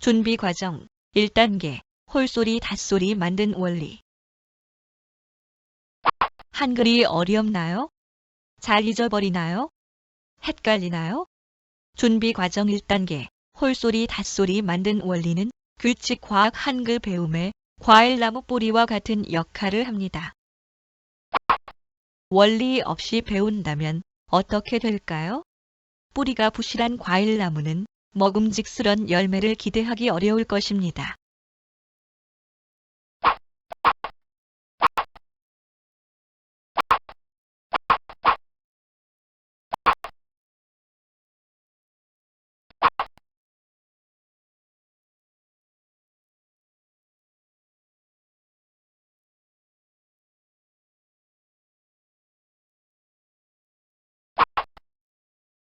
준비 과정 1단계 홀소리 닷소리 만든 원리 한글이 어렵나요? 잘 잊어버리나요? 헷갈리나요? 준비 과정 1단계 홀소리 닷소리 만든 원리는 규칙 과학 한글 배움에 과일나무 뿌리와 같은 역할을 합니다. 원리 없이 배운다면 어떻게 될까요? 뿌리가 부실한 과일나무는 먹음직스런 열매를 기대하기 어려울 것입니다.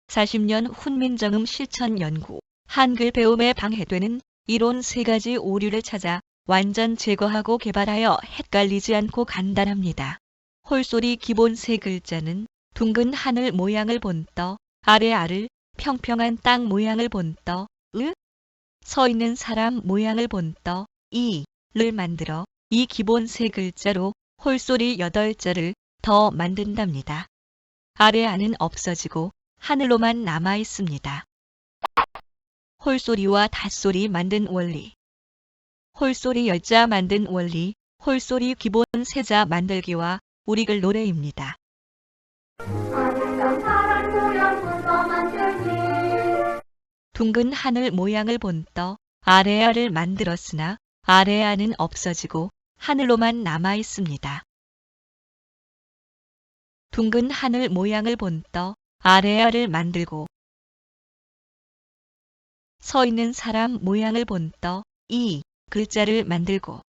(40년) 훈민정음 실천 연구 한글 배움에 방해되는 이론 세 가지 오류를 찾아 완전 제거하고 개발하여 헷갈리지 않고 간단합니다. 홀소리 기본 세 글자는 둥근 하늘 모양을 본 떠, 아래 알을, 평평한 땅 모양을 본 떠, 으, 서 있는 사람 모양을 본 떠, 이 를 만들어 이 기본 세 글자로 홀소리 8자를 더 만든답니다. 아래 안은 없어지고 하늘로만 남아 있습니다. 홀소리와 닷소리 만든 원리 홀소리 열자 만든 원리 홀소리 기본 세자 만들기와 우리글 노래입니다. 둥근 하늘 모양을 본떠 아래아를 만들었으나 아래아는 없어지고 하늘로만 남아 있습니다. 둥근 하늘 모양을 본떠 아래아를 만들고 서 있는 사람 모양을 본떠 이 글자를 만들고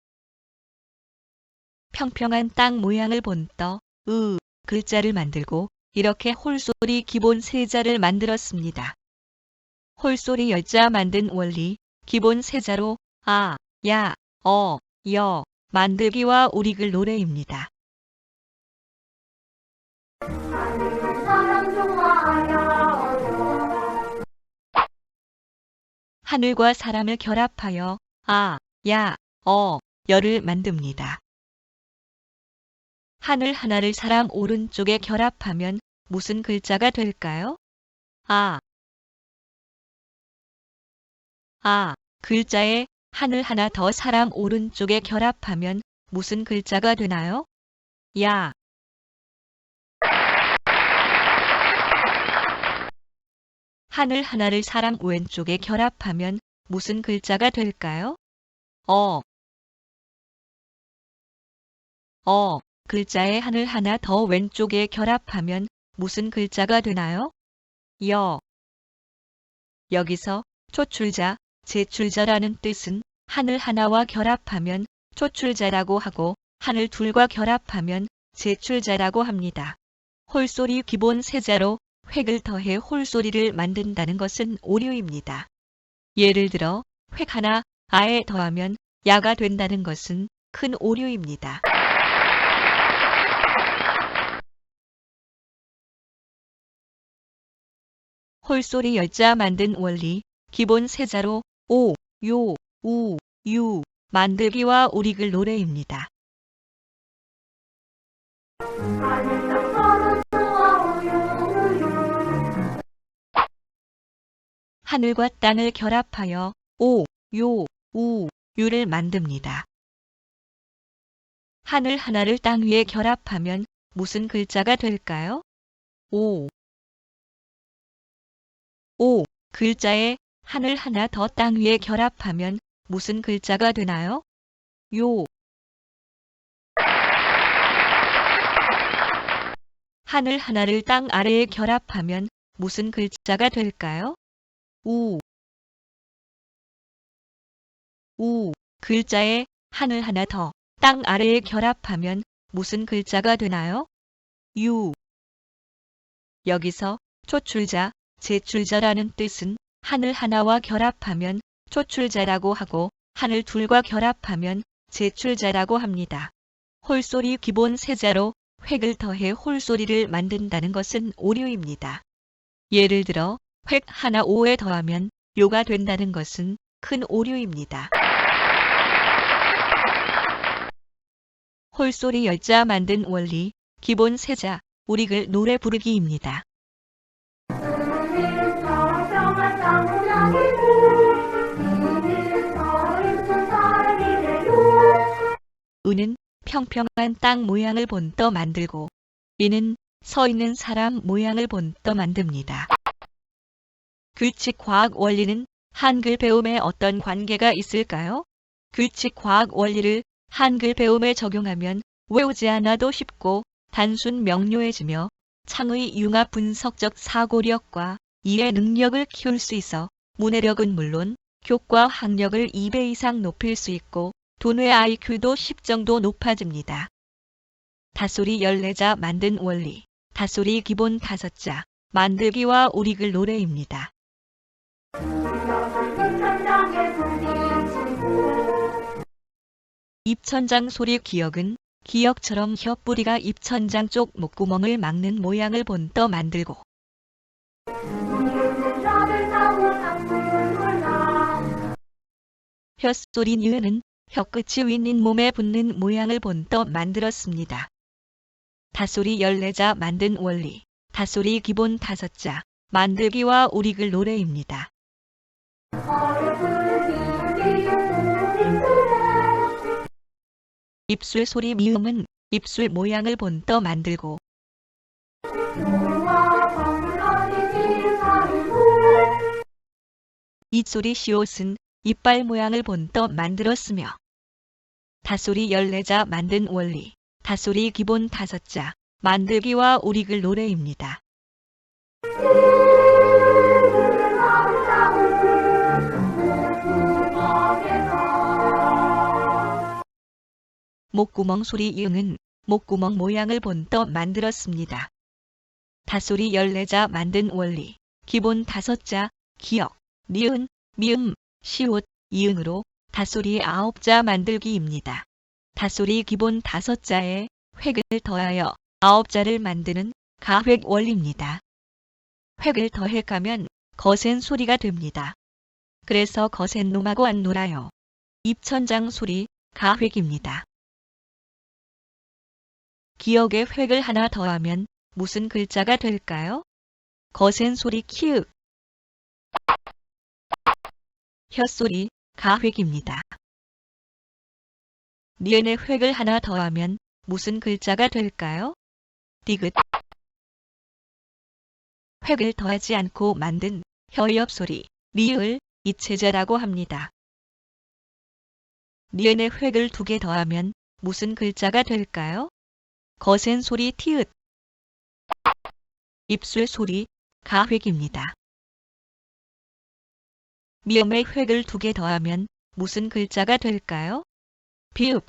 평평한 땅 모양을 본떠 으 글자를 만들고 이렇게 홀소리 기본 세자를 만들었습니다. 홀소리 열자 만든 원리 기본 세자로 아, 야, 어, 여 만들기와 우리글 노래입니다. 하늘과 사람을 결합하여 아, 야, 어, 여를 만듭니다. 하늘 하나를 사람 오른쪽에 결합하면 무슨 글자가 될까요? 아, 아, 글자에 하늘 하나 더 사람 오른쪽에 결합하면 무슨 글자가 되나요? 야. 하늘 하나를 사람 왼쪽에 결합하면 무슨 글자가 될까요? 어. 어, 글자에 하늘 하나 더 왼쪽에 결합하면 무슨 글자가 되나요? 여. 여기서 초출자, 제출자라는 뜻은 하늘 하나와 결합하면 초출자라고 하고 하늘 둘과 결합하면 제출자라고 합니다. 홀소리 기본 세자로 획을 더해 홀소리를 만든다는 것은 오류입니다. 예를 들어 획 하나 아에 더하면 야가 된다는 것은 큰 오류입니다. 홀소리 열자 만든 원리 기본 세자로 오, 요, 우, 유 만들기와 우리글 노래입니다. 하늘과 땅을 결합하여 오, 요, 우, 유를 만듭니다. 하늘 하나를 땅 위에 결합하면 무슨 글자가 될까요? 오. 오, 글자에 하늘 하나 더 땅 위에 결합하면 무슨 글자가 되나요? 요. 하늘 하나를 땅 아래에 결합하면 무슨 글자가 될까요? 우. 우. 글자에 하늘 하나 더 땅 아래에 결합하면 무슨 글자가 되나요? 유. 여기서 초출자, 제출자라는 뜻은 하늘 하나와 결합하면 초출자라고 하고 하늘 둘과 결합하면 제출자라고 합니다. 홀소리 기본 세자로 획을 더해 홀소리를 만든다는 것은 오류입니다. 예를 들어 획 하나 오에 더하면 요가 된다는 것은 큰 오류입니다. 홀소리 열자 만든 원리, 기본 세자, 우리글 노래 부르기입니다. 은은 평평한 땅 모양을 본떠 만들고 이는 서 있는 사람 모양을 본떠 만듭니다. 규칙 과학 원리는 한글 배움에 어떤 관계가 있을까요? 규칙 과학 원리를 한글 배움에 적용하면 외우지 않아도 쉽고 단순 명료해지며 창의 융합 분석적 사고력과 이해 능력을 키울 수 있어 문해력은 물론 교과 학력을 2배 이상 높일 수 있고 돈의 IQ도 10 정도 높아집니다. 다소리 14자 만든 원리, 다소리 기본 5자, 만들기와 오리글 노래입니다. 입천장 소리 기억은 기억처럼 혀뿌리가 입천장 쪽 목구멍을 막는 모양을 본떠 만들고 혀소리 니은은 혀끝이 윗잇몸에 붙는 모양을 본떠 만들었습니다. 다소리 14자 만든 원리, 다소리 기본 5자, 만들기와 오리글 노래입니다. 입술 소리 미음은 입술 모양을 본떠 만들고 이소리 시옷은 이빨 모양을 본떠 만들었으며 다소리 14자 만든 원리, 다소리 기본 5자, 만들기와 오리글 노래입니다. 목구멍 소리 이응은 목구멍 모양을 본떠 만들었습니다. 다소리 14자 만든 원리, 기본 5자, 기억, 니은, 미음, 시옷, 이응으로 다소리 9자 만들기입니다. 다소리 기본 5자에 획을 더하여 9자를 만드는 가획 원리입니다. 획을 더해가면 거센 소리가 됩니다. 그래서 거센 놈하고 안 놀아요. 입천장 소리 가획입니다. 기억에 획을 하나 더하면 무슨 글자가 될까요? 거센 소리 키읔. 혀소리 가획입니다. 니은에 획을 하나 더하면 무슨 글자가 될까요? 디귿. 획을 더하지 않고 만든 혀옆 소리, 리을, 이체자라고 합니다. 니은에 획을 두 개 더하면 무슨 글자가 될까요? 거센 소리 티읕. 입술 소리 가획입니다. 미음의 획을 두 개 더하면 무슨 글자가 될까요? 비읍.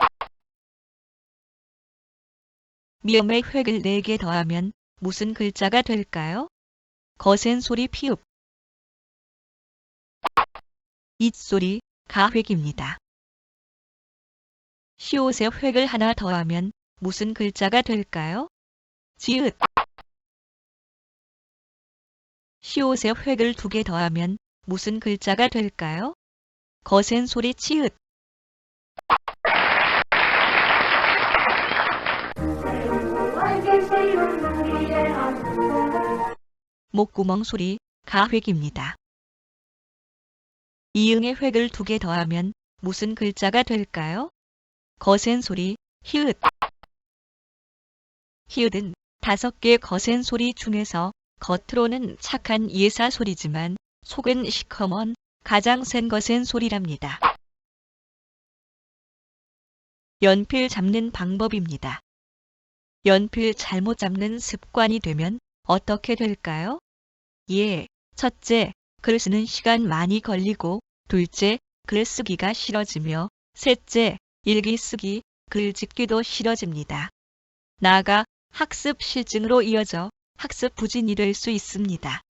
미음의 획을 네 개 더하면 무슨 글자가 될까요? 거센 소리 피읍. 잇소리 가획입니다. 시옷의 획을 하나 더하면 무슨 글자가 될까요? 지읒. 시옷의 획을 두 개 더하면 무슨 글자가 될까요? 거센 소리 하루 목구멍 소리 가획입니다. 이응의 획을 두 개 더하면 무슨 글자가 될까요? 거센 소리 히읗. 히읗은 다섯 개 거센 소리 중에서 겉으로는 착한 예사 소리지만 속은 시커먼 가장 센 거센 소리랍니다. 연필 잡는 방법입니다. 연필 잘못 잡는 습관이 되면 어떻게 될까요? 예, 첫째, 글 쓰는 시간 많이 걸리고, 둘째, 글 쓰기가 싫어지며, 셋째, 일기 쓰기, 글 짓기도 싫어집니다. 나아가 학습 실증으로 이어져 학습 부진이 될 수 있습니다.